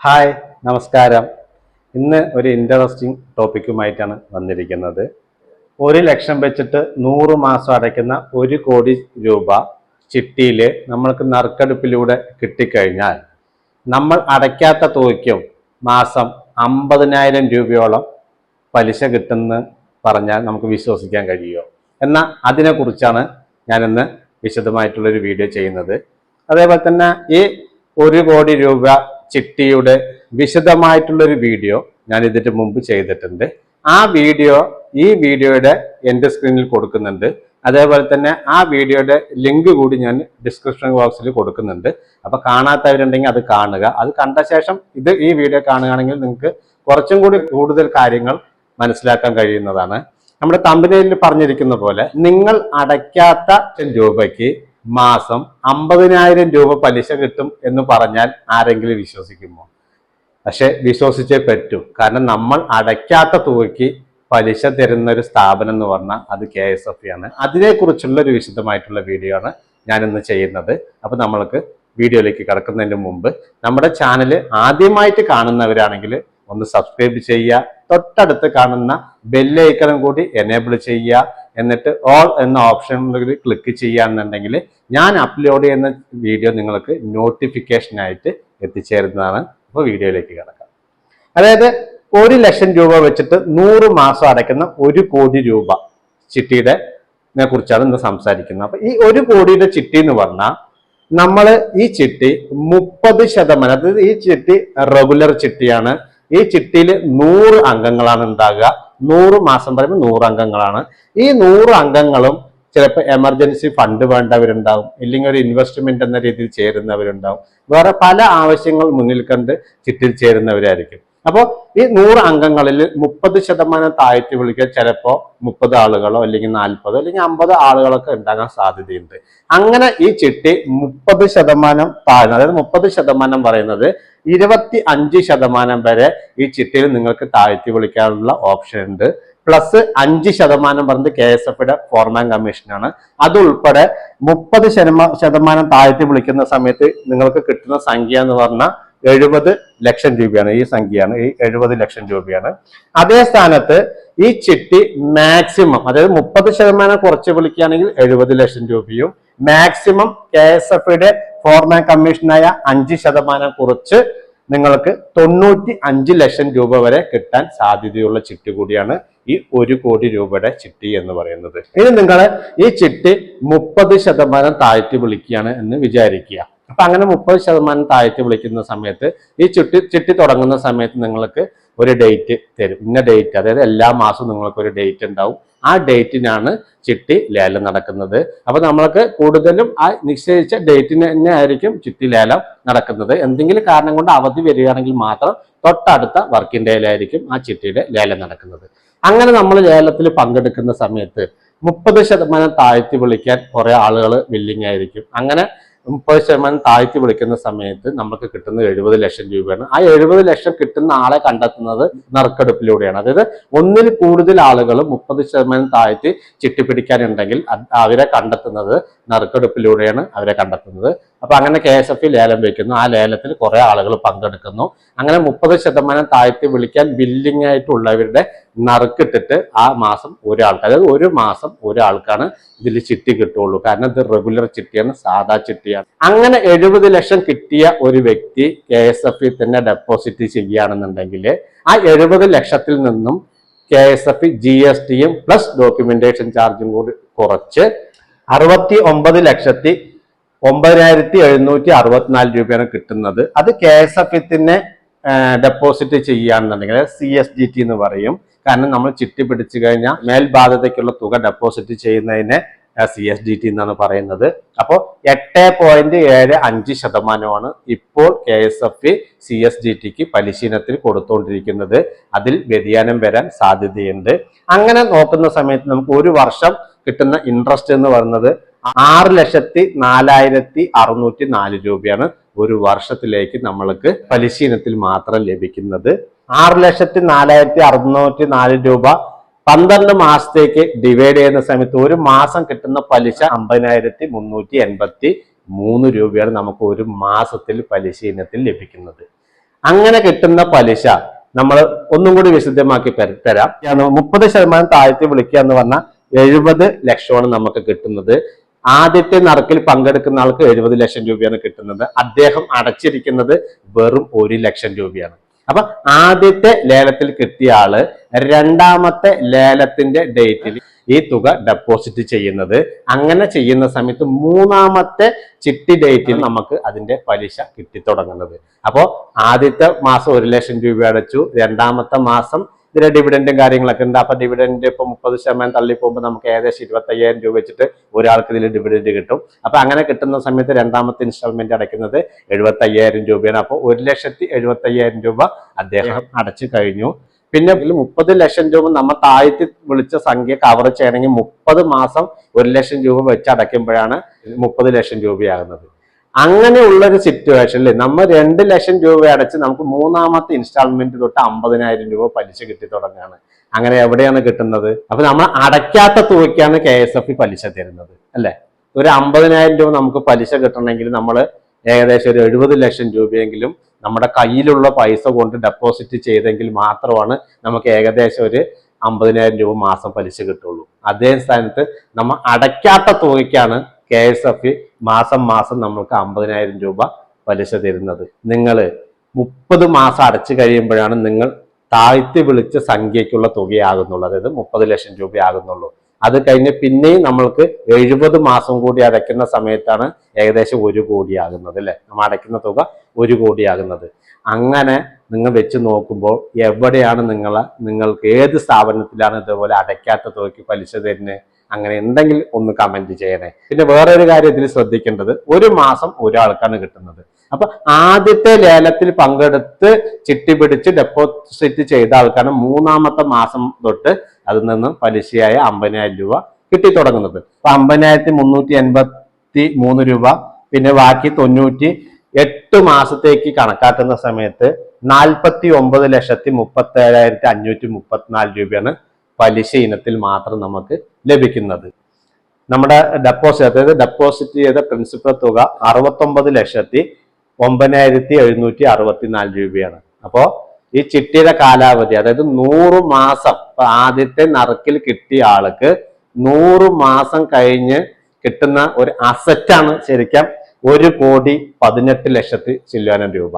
Hi നമസ്കാരം. ഇന്ന് ഒരു ഇൻട്രസ്റ്റിംഗ് ടോപ്പിക്കുമായിട്ടാണ് വന്നിരിക്കുന്നത്. ഒരു ലക്ഷം വെച്ചിട്ട് നൂറ് മാസം അടയ്ക്കുന്ന ഒരു കോടി രൂപ ചിട്ടിയിൽ നമ്മൾക്ക് നറുക്കെടുപ്പിലൂടെ കിട്ടിക്കഴിഞ്ഞാൽ നമ്മൾ അടയ്ക്കാത്ത തുകയ്ക്കും മാസം അമ്പതിനായിരം രൂപയോളം പലിശ കിട്ടുമെന്ന് പറഞ്ഞാൽ നമുക്ക് വിശ്വസിക്കാൻ കഴിയുമോ? എന്നാൽ അതിനെക്കുറിച്ചാണ് ഞാനിന്ന് വിശദമായിട്ടുള്ളൊരു വീഡിയോ ചെയ്യുന്നത്. അതേപോലെ തന്നെ ഈ ഒരു കോടി രൂപ ചിട്ടിയുടെ വിശദമായിട്ടുള്ളൊരു വീഡിയോ ഞാൻ ഇതിന് മുമ്പ് ചെയ്തിട്ടുണ്ട്. ആ വീഡിയോ ഈ വീഡിയോയുടെ എന്റെ സ്ക്രീനിൽ കൊടുക്കുന്നുണ്ട്. അതേപോലെ തന്നെ ആ വീഡിയോയുടെ ലിങ്ക് കൂടി ഞാൻ ഡിസ്ക്രിപ്ഷൻ ബോക്സിൽ കൊടുക്കുന്നുണ്ട്. അപ്പൊ കാണാത്തവരുണ്ടെങ്കിൽ അത് കാണുക. അത് കണ്ട ശേഷം ഇത് ഈ വീഡിയോ കാണുകയാണെങ്കിൽ നിങ്ങൾക്ക് കുറച്ചും കൂടി കൂടുതൽ കാര്യങ്ങൾ മനസ്സിലാക്കാൻ കഴിയുന്നതാണ്. നമ്മുടെ തമ്പനയിൽ പറഞ്ഞിരിക്കുന്ന പോലെ നിങ്ങൾ അടയ്ക്കാത്ത രൂപയ്ക്ക് മാസം അമ്പതിനായിരം രൂപ പലിശ കിട്ടും എന്ന് പറഞ്ഞാൽ ആരെങ്കിലും വിശ്വസിക്കുമോ? പക്ഷെ വിശ്വസിച്ചേ പറ്റൂ. കാരണം നമ്മൾ അടയ്ക്കാത്ത തുകയ്ക്ക് പലിശ തരുന്ന ഒരു സ്ഥാപനം എന്ന് പറഞ്ഞാൽ അത് കെ എസ് എഫ് ആണ്. അതിനെക്കുറിച്ചുള്ള ഒരു വിശദമായിട്ടുള്ള വീഡിയോ ആണ് ഞാനിന്ന് ചെയ്യുന്നത്. അപ്പൊ നമ്മൾക്ക് വീഡിയോയിലേക്ക് കിടക്കുന്നതിന് മുമ്പ് നമ്മുടെ ചാനൽ ആദ്യമായിട്ട് കാണുന്നവരാണെങ്കിൽ ഒന്ന് സബ്സ്ക്രൈബ് ചെയ്യുക. തൊട്ടടുത്ത് കാണുന്ന ബെല്ലൈക്കണം കൂടി എനേബിൾ ചെയ്യുക. എന്നിട്ട് ഓൾ എന്ന ഓപ്ഷനിൽ ക്ലിക്ക് ചെയ്യുകയാണെന്നുണ്ടെങ്കിൽ ഞാൻ അപ്ലോഡ് ചെയ്യുന്ന വീഡിയോ നിങ്ങൾക്ക് നോട്ടിഫിക്കേഷനായിട്ട് എത്തിച്ചേരുന്നതാണ്. അപ്പോൾ വീഡിയോയിലേക്ക് കിടക്കാം. അതായത് ഒരു ലക്ഷം രൂപ വെച്ചിട്ട് നൂറ് മാസം അടയ്ക്കുന്ന ഒരു കോടി രൂപ ചിട്ടിയുടെ കുറിച്ചാണ് ഇന്ന് സംസാരിക്കുന്നത്. അപ്പൊ ഈ ഒരു കോടിയുടെ ചിട്ടി എന്ന് പറഞ്ഞാൽ നമ്മൾ ഈ ചിട്ടി മുപ്പത് ശതമാനം അതായത് ഈ ചിട്ടി റെഗുലർ ചിട്ടിയാണ്. ഈ ചിട്ടിയിൽ നൂറ് അംഗങ്ങളാണ് ഉണ്ടാകുക. നൂറ് മാസം പറയുമ്പോൾ നൂറ് അംഗങ്ങളാണ്. ഈ നൂറ് അംഗങ്ങളും ചിലപ്പോൾ എമർജൻസി ഫണ്ട് വേണ്ടവരുണ്ടാവും. ഇല്ലെങ്കിൽ ഒരു ഇൻവെസ്റ്റ്മെന്റ് എന്ന രീതിയിൽ ചേരുന്നവരുണ്ടാവും. വേറെ പല ആവശ്യങ്ങൾ മുന്നിൽ കണ്ട് ചിട്ടിൽ ചേരുന്നവരായിരിക്കും. അപ്പോൾ ഈ നൂറ് അംഗങ്ങളിൽ മുപ്പത് ശതമാനം താഴ്ത്തി വിളിക്കുക ചിലപ്പോൾ മുപ്പത് ആളുകളോ അല്ലെങ്കിൽ നാൽപ്പതോ അല്ലെങ്കിൽ അമ്പത് ആളുകളൊക്കെ ഉണ്ടാകാൻ സാധ്യതയുണ്ട്. അങ്ങനെ ഈ ചിട്ടി മുപ്പത് ശതമാനം താഴ്ന്ന അതായത് മുപ്പത് ശതമാനം പറയുന്നത് ഇരുപത്തി അഞ്ച് ശതമാനം വരെ ഈ ചിട്ടിയിൽ നിങ്ങൾക്ക് താഴ്ത്തി വിളിക്കാനുള്ള ഓപ്ഷൻ ഉണ്ട്. പ്ലസ് അഞ്ച് ശതമാനം പറഞ്ഞത് കെ എസ് എഫിയുടെ ഫോർമാൻ കമ്മീഷനാണ്. അതുൾപ്പെടെ മുപ്പത് ശതമാനം താഴ്ത്തി വിളിക്കുന്ന സമയത്ത് നിങ്ങൾക്ക് കിട്ടുന്ന സംഖ്യ എന്ന് പറഞ്ഞാൽ എഴുപത് ലക്ഷം രൂപയാണ് ഈ സംഖ്യയാണ്. ഈ എഴുപത് ലക്ഷം രൂപയാണ്. അതേ സ്ഥാനത്ത് ഈ ചിട്ടി മാക്സിമം അതായത് മുപ്പത് ശതമാനം കുറച്ച് വിളിക്കുകയാണെങ്കിൽ എഴുപത് ലക്ഷം രൂപയും മാക്സിമം കെ എസ് എഫിയുടെ ഫോർമാൻ കമ്മീഷനായ അഞ്ച് ശതമാനം കുറച്ച് നിങ്ങൾക്ക് തൊണ്ണൂറ്റി അഞ്ച് ലക്ഷം രൂപ വരെ കിട്ടാൻ സാധ്യതയുള്ള ചിട്ടി കൂടിയാണ് ഈ ഒരു കോടി രൂപയുടെ ചിട്ടി എന്ന് പറയുന്നത്. ഇനി നിങ്ങൾ ഈ ചിട്ടി മുപ്പത് ശതമാനം താഴ്ത്തി വിളിക്കുകയാണ് എന്ന് വിചാരിക്കുക. അപ്പൊ അങ്ങനെ മുപ്പത് ശതമാനം താഴ്ത്തി വിളിക്കുന്ന സമയത്ത് ഈ ചുട്ടി ചിട്ടി തുടങ്ങുന്ന സമയത്ത് നിങ്ങൾക്ക് ഒരു ഡേറ്റ് തരും. ഇന്ന ഡേറ്റ് അതായത് എല്ലാ മാസവും നിങ്ങൾക്ക് ഒരു ഡേറ്റ് ഉണ്ടാവും. ആ ഡേറ്റിനാണ് ചിട്ടി ലേലം നടക്കുന്നത്. അപ്പൊ നമ്മൾക്ക് കൂടുതലും ആ നിശ്ചയിച്ച ഡേറ്റിന് തന്നെ ആയിരിക്കും ചിട്ടി ലേലം നടക്കുന്നത്. എന്തെങ്കിലും കാരണം കൊണ്ട് അവധി വരികയാണെങ്കിൽ മാത്രം തൊട്ടടുത്ത വർക്കിംഗ് ഡേയിലായിരിക്കും ആ ചിട്ടിയുടെ ലേലം നടക്കുന്നത്. അങ്ങനെ നമ്മൾ ലേലത്തിൽ പങ്കെടുക്കുന്ന സമയത്ത് മുപ്പത് ശതമാനം താഴ്ത്തി വിളിക്കാൻ കുറെ ആളുകൾ വില്ലിങ് ആയിരിക്കും. അങ്ങനെ മുപ്പത് ശതമാനം താഴ്ത്തി വിളിക്കുന്ന സമയത്ത് നമുക്ക് കിട്ടുന്ന എഴുപത് ലക്ഷം രൂപയാണ്. ആ എഴുപത് ലക്ഷം കിട്ടുന്ന ആളെ കണ്ടെത്തുന്നത് നറുക്കെടുപ്പിലൂടെയാണ്. അതായത് ഒന്നിൽ കൂടുതൽ ആളുകൾ മുപ്പത് ശതമാനം താഴ്ത്തി ചിട്ടിപ്പിടിക്കാനുണ്ടെങ്കിൽ അവരെ കണ്ടെത്തുന്നത് നറുക്കെടുപ്പിലൂടെയാണ് അവരെ കണ്ടെത്തുന്നത്. അപ്പൊ അങ്ങനെ കെ എസ് എഫ് ലേലം വെക്കുന്നു. ആ ലേലത്തിൽ കുറെ ആളുകൾ പങ്കെടുക്കുന്നു. അങ്ങനെ മുപ്പത് ശതമാനം താഴ്ത്തി വിളിക്കാൻ ബില്ലിംഗ് ആയിട്ടുള്ളവരുടെ നറുക്കിട്ടിട്ട് ആ മാസം ഒരാൾക്ക് അതായത് ഒരു മാസം ഒരാൾക്കാണ് ഇതിൽ ചിട്ടി കിട്ടുള്ളൂ. കാരണം ഇത് റെഗുലർ ചിട്ടിയാണ് സാധാ ചിട്ടിയാണ്. അങ്ങനെ എഴുപത് ലക്ഷം കിട്ടിയ ഒരു വ്യക്തി കെ എസ് എഫ് തന്നെ ഡെപ്പോസിറ്റ് ചെയ്യുകയാണെന്നുണ്ടെങ്കിൽ ആ എഴുപത് ലക്ഷത്തിൽ നിന്നും K S F G S ടിയും പ്ലസ് ഡോക്യുമെന്റേഷൻ ചാർജും കൂടി കുറച്ച് അറുപത്തി ഒമ്പത് ലക്ഷത്തി ഒമ്പതിനായിരത്തി എഴുന്നൂറ്റി അറുപത്തിനാല് രൂപയാണ് കിട്ടുന്നത്. അത് കെ എസ് എഫ് തന്നെ ഡെപ്പോസിറ്റ് ചെയ്യുകയാണെന്നുണ്ടെങ്കിൽ സി എസ് ജി ടി എന്ന് പറയും. കാരണം നമ്മൾ ചിട്ടി പിടിച്ചു കഴിഞ്ഞാൽ മേൽബാധ്യതയ്ക്കുള്ള തുക ഡെപ്പോസിറ്റ് ചെയ്യുന്നതിനെ സി എസ് ഡി ടി എന്നാണ് പറയുന്നത്. അപ്പോൾ എട്ട് പോയിന്റ് ഏഴ് അഞ്ച് ശതമാനമാണ് ഇപ്പോൾ K S F C S D tick പരിശീലനത്തിൽ കൊടുത്തുകൊണ്ടിരിക്കുന്നത് അതിൽ വ്യതിയാനം വരാൻ സാധ്യതയുണ്ട്. അങ്ങനെ നോക്കുന്ന സമയത്ത് നമുക്ക് ഒരു വർഷം കിട്ടുന്ന ഇൻട്രസ്റ്റ് എന്ന് പറയുന്നത് ആറ് ലക്ഷത്തി നാലായിരത്തി അറുന്നൂറ്റി നാല് രൂപയാണ് ഒരു വർഷത്തിലേക്ക് നമ്മൾക്ക് പലിശ ഇനത്തിൽ മാത്രം ലഭിക്കുന്നത്. ആറ് ലക്ഷത്തി നാലായിരത്തി അറുന്നൂറ്റി നാല് രൂപ പന്ത്രണ്ട് മാസത്തേക്ക് ഡിവൈഡ് ചെയ്യുന്ന സമയത്ത് ഒരു മാസം കിട്ടുന്ന പലിശ അമ്പതിനായിരത്തി മുന്നൂറ്റി എൺപത്തി മൂന്ന് രൂപയാണ് നമുക്ക് ഒരു മാസത്തിൽ പലിശ ഇനത്തിൽ ലഭിക്കുന്നത്. അങ്ങനെ കിട്ടുന്ന പലിശ നമ്മൾ ഒന്നും കൂടി വിശദമാക്കി തര- മുപ്പത് ശതമാനം താഴ്ത്തി വിളിക്കുക എന്ന് പറഞ്ഞാൽ എഴുപത് ലക്ഷമാണ് നമുക്ക് കിട്ടുന്നത്. ആദ്യത്തെ നറുക്കിൽ പങ്കെടുക്കുന്ന ആൾക്ക് എഴുപത് ലക്ഷം രൂപയാണ് കിട്ടുന്നത്. അദ്ദേഹം അടച്ചിരിക്കുന്നത് വെറും ഒരു ലക്ഷം രൂപയാണ്. അപ്പൊ ആദ്യത്തെ ലേലത്തിൽ കിട്ടിയ ആൾ രണ്ടാമത്തെ ലേലത്തിന്റെ ഡേറ്റിൽ ഈ തുക ഡെപ്പോസിറ്റ് ചെയ്യുന്നത്. അങ്ങനെ ചെയ്യുന്ന സമയത്ത് മൂന്നാമത്തെ ചിട്ടി ഡേറ്റിൽ നമുക്ക് അതിന്റെ പലിശ കിട്ടി കിട്ടിത്തുടങ്ങുന്നത്. അപ്പോ ആദ്യത്തെ മാസം ഒരു ലക്ഷം രൂപ അടച്ചു. രണ്ടാമത്തെ മാസം ഇതിന്റെ ഡിവിഡൻഡും കാര്യങ്ങളൊക്കെ ഉണ്ട്. അപ്പൊ ഡിവിഡൻഡ് ഇപ്പൊ മുപ്പത് ശതമാനം തള്ളി പോകുമ്പോൾ നമുക്ക് ഏകദേശം ഇരുപത്തി അയ്യായിരം രൂപ വെച്ചിട്ട് ഒരാൾക്ക് ഇതിൽ ഡിവിഡൻഡ് കിട്ടും. അപ്പൊ അങ്ങനെ കിട്ടുന്ന സമയത്ത് രണ്ടാമത്തെ ഇൻസ്റ്റാൾമെന്റ് അടയ്ക്കുന്നത് എഴുപത്തി അയ്യായിരം രൂപയാണ്. അപ്പോൾ ഒരു ലക്ഷത്തി എഴുപത്തി അയ്യായിരം രൂപ അദ്ദേഹം അടച്ചു കഴിഞ്ഞു. പിന്നെ മുപ്പത് ലക്ഷം രൂപ നമ്മൾ താഴ്ത്തി വിളിച്ച സംഖ്യ കവർ ചെയ്യണമെങ്കിൽ മുപ്പത് മാസം ഒരു ലക്ഷം രൂപ വെച്ച് അടയ്ക്കുമ്പോഴാണ് മുപ്പത് ലക്ഷം രൂപയാകുന്നത്. അങ്ങനെയുള്ള ഒരു സിറ്റുവേഷനിൽ നമ്മൾ രണ്ട് ലക്ഷം രൂപ അടച്ച് നമുക്ക് മൂന്നാമത്തെ ഇൻസ്റ്റാൾമെന്റ് തൊട്ട് അമ്പതിനായിരം രൂപ പലിശ കിട്ടി തുടങ്ങുകയാണ് അങ്ങനെ എവിടെയാണ് കിട്ടുന്നത്? അപ്പൊ നമ്മൾ അടയ്ക്കാത്ത തുകയ്ക്കാണ് കെ എസ് എഫ് പലിശ തരുന്നത് അല്ലെ? ഒരു അമ്പതിനായിരം രൂപ നമുക്ക് പലിശ കിട്ടണമെങ്കിൽ നമ്മൾ ഏകദേശം ഒരു എഴുപത് ലക്ഷം രൂപയെങ്കിലും നമ്മുടെ കയ്യിലുള്ള പൈസ കൊണ്ട് ഡെപ്പോസിറ്റ് ചെയ്തെങ്കിൽ മാത്രമാണ് നമുക്ക് ഏകദേശം ഒരു അമ്പതിനായിരം രൂപ മാസം പലിശ കിട്ടുള്ളൂ. അതേ സ്ഥാനത്ത് നമ്മൾ അടയ്ക്കാത്ത തുകയ്ക്കാണ് കെ എസ് എഫ് മാസം മാസം നമ്മൾക്ക് അമ്പതിനായിരം രൂപ പലിശ തരുന്നത്. നിങ്ങൾ മുപ്പത് മാസം അടച്ചു കഴിയുമ്പോഴാണ് നിങ്ങൾ താഴ്ത്തി വിളിച്ച സംഖ്യയ്ക്കുള്ള തുകയാകുന്നുള്ളൂ. അതായത് മുപ്പത് ലക്ഷം രൂപയാകുന്നുള്ളൂ. അത് കഴിഞ്ഞ് പിന്നെയും നമ്മൾക്ക് എഴുപത് മാസം കൂടി അടയ്ക്കുന്ന സമയത്താണ് ഏകദേശം ഒരു കോടിയാകുന്നത് അല്ലെ? നമ്മൾ അടയ്ക്കുന്ന തുക ഒരു കോടിയാകുന്നത്. അങ്ങനെ നിങ്ങൾ വെച്ച് നോക്കുമ്പോൾ എവിടെയാണ് നിങ്ങളെ നിങ്ങൾക്ക് ഏത് സ്ഥാപനത്തിലാണ് ഇതുപോലെ അടയ്ക്കാത്ത തുകയ്ക്ക് പലിശ തരുന്നത്? അങ്ങനെ ഉണ്ടെങ്കിൽ ഒന്ന് കമന്റ് ചെയ്യണേ. പിന്നെ വേറെ ഒരു കാര്യം ഇതിൽ ശ്രദ്ധിക്കേണ്ടത് ഒരു മാസം ഒരാൾക്കാണ് കിട്ടുന്നത്. അപ്പൊ ആദ്യത്തെ ലേലത്തിൽ പങ്കെടുത്ത് ചിട്ടി പിടിച്ച് ഡെപ്പോസിറ്റ് ചെയ്ത ആൾക്കാണ് മൂന്നാമത്തെ മാസം തൊട്ട് അതിൽ നിന്ന് പലിശയായ അമ്പതിനായിരം രൂപ കിട്ടി തുടങ്ങുന്നത്. അപ്പൊ അമ്പതിനായിരത്തി മുന്നൂറ്റി എൺപത്തി മൂന്ന് രൂപ പിന്നെ ബാക്കി തൊണ്ണൂറ്റി എട്ട് മാസത്തേക്ക് കണക്കാക്കുന്ന സമയത്ത് നാൽപ്പത്തി ഒമ്പത് ലക്ഷത്തി മുപ്പത്തി ഏഴായിരത്തി അഞ്ഞൂറ്റി മുപ്പത്തിനാല് രൂപയാണ് പലിശ ഇനത്തിൽ മാത്രം നമുക്ക് ലഭിക്കുന്നത്. നമ്മുടെ ഡെപ്പോസിറ്റ് അതായത് ഡെപ്പോസിറ്റ് ചെയ്ത പ്രിൻസിപ്പൽ തുക അറുപത്തൊമ്പത് ലക്ഷത്തി ഒമ്പതിനായിരത്തി എഴുന്നൂറ്റി അറുപത്തിനാല് രൂപയാണ്. അപ്പോ ഈ ചിട്ടിയുടെ കാലാവധി അതായത് നൂറ് മാസം ആദ്യത്തെ നറുക്കിൽ കിട്ടിയ ആൾക്ക് നൂറ് മാസം കഴിഞ്ഞ് കിട്ടുന്ന ഒരു അസറ്റാണ് ശരിക്കും ഒരു കോടി പതിനെട്ട് ലക്ഷത്തി ചില്ലാനം രൂപ.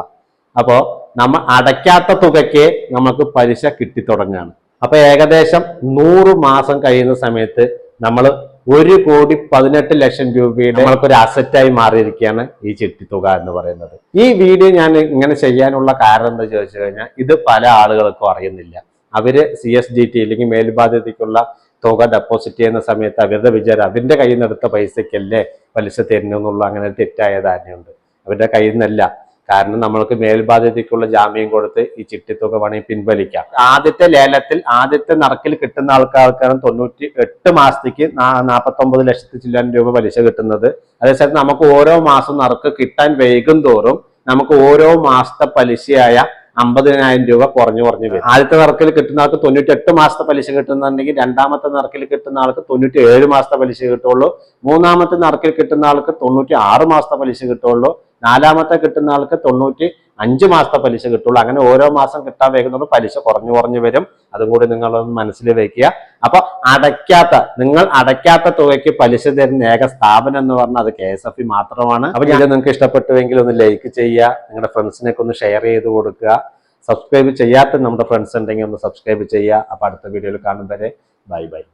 അപ്പോ നമ്മൾ അടയ്ക്കാത്ത തുകയ്ക്ക് നമുക്ക് പലിശ കിട്ടിത്തുടങ്ങാണ്. അപ്പൊ ഏകദേശം നൂറ് മാസം കഴിയുന്ന സമയത്ത് നമ്മൾ ഒരു കോടി പതിനെട്ട് ലക്ഷം രൂപയുടെ നമ്മൾക്കൊരു അസറ്റായി മാറിയിരിക്കുകയാണ് ഈ ചിട്ടി തുക എന്ന് പറയുന്നത്. ഈ വീഡിയോ ഞാൻ ഇങ്ങനെ ചെയ്യാനുള്ള കാരണം എന്താ ചോദിച്ചു കഴിഞ്ഞാൽ ഇത് പല ആളുകൾക്കും അറിയുന്നില്ല. അവർ സി എസ് ഡി ടി അല്ലെങ്കിൽ മേൽബാധ്യതയ്ക്കുള്ള തുക ഡെപ്പോസിറ്റ് ചെയ്യുന്ന സമയത്ത് അവരുടെ വിചാരം അവരുടെ കയ്യിൽ നിന്ന് എടുത്ത പൈസയ്ക്കല്ലേ പലിശ തരുന്നു എന്നുള്ള അങ്ങനെ തെറ്റായ ധാരണയുണ്ട്. അവരുടെ കയ്യിൽ നിന്നല്ല. കാരണം നമ്മൾക്ക് മേൽബാധ്യതയ്ക്കുള്ള ജാമ്യം കൊടുത്ത് ഈ ചിട്ടിത്തുക വേണമെങ്കിൽ പിൻവലിക്കാം. ആദ്യത്തെ ലേലത്തിൽ ആദ്യത്തെ നറുക്കിൽ കിട്ടുന്ന ആൾക്കാർക്കാണ് തൊണ്ണൂറ്റി എട്ട് മാസത്തേക്ക് നാൽപ്പത്തൊമ്പത് ലക്ഷത്തി ചില്ലാൻ രൂപ പലിശ കിട്ടുന്നത്. അതേസമയത്ത് നമുക്ക് ഓരോ മാസം നറുക്ക് കിട്ടാൻ വൈകും തോറും നമുക്ക് ഓരോ മാസത്തെ പലിശയായ അമ്പതിനായിരം രൂപ കുറഞ്ഞു കുറഞ്ഞു വരും. ആദ്യത്തെ നിറക്കിൽ കിട്ടുന്ന ആൾക്ക് തൊണ്ണൂറ്റി മാസത്തെ പലിശ കിട്ടുന്നുണ്ടെങ്കിൽ രണ്ടാമത്തെ നിറക്കിൽ കിട്ടുന്ന ആൾക്ക് തൊണ്ണൂറ്റി ഏഴ് മാസത്തെ പലിശ കിട്ടുള്ളൂ. മൂന്നാമത്തെ നിറക്കിൽ കിട്ടുന്ന ആൾക്ക് തൊണ്ണൂറ്റി ആറ് മാസത്തെ പലിശ കിട്ടുള്ളൂ. നാലാമത്തെ കിട്ടുന്ന ആൾക്ക് തൊണ്ണൂറ്റി അഞ്ച് മാസത്തെ പലിശ കിട്ടുള്ളൂ. അങ്ങനെ ഓരോ മാസം കിട്ടാൻ വൈകുന്നതോറും പലിശ കുറഞ്ഞു കുറഞ്ഞു വരും. അതും കൂടി നിങ്ങളൊന്ന് മനസ്സിൽ വെക്കുക. അപ്പൊ അടയ്ക്കാത്ത നിങ്ങൾ അടയ്ക്കാത്ത തുകയ്ക്ക് പലിശ തരുന്ന ഏക സ്ഥാപനം എന്ന് പറഞ്ഞാൽ അത് കെ എസ് എഫ് മാത്രമാണ്. അപ്പൊ ഞാൻ നിങ്ങൾക്ക് ഇഷ്ടപ്പെട്ടുവെങ്കിൽ ഒന്ന് ലൈക്ക് ചെയ്യുക. നിങ്ങളുടെ ഫ്രണ്ട്സിനൊക്കെ ഒന്ന് ഷെയർ ചെയ്ത് കൊടുക്കുക. സബ്സ്ക്രൈബ് ചെയ്യാത്ത നമ്മുടെ ഫ്രണ്ട്സ് ഉണ്ടെങ്കിൽ ഒന്ന് സബ്സ്ക്രൈബ് ചെയ്യുക. അപ്പൊ അടുത്ത വീഡിയോയിൽ കാണും വരെ. Bye bye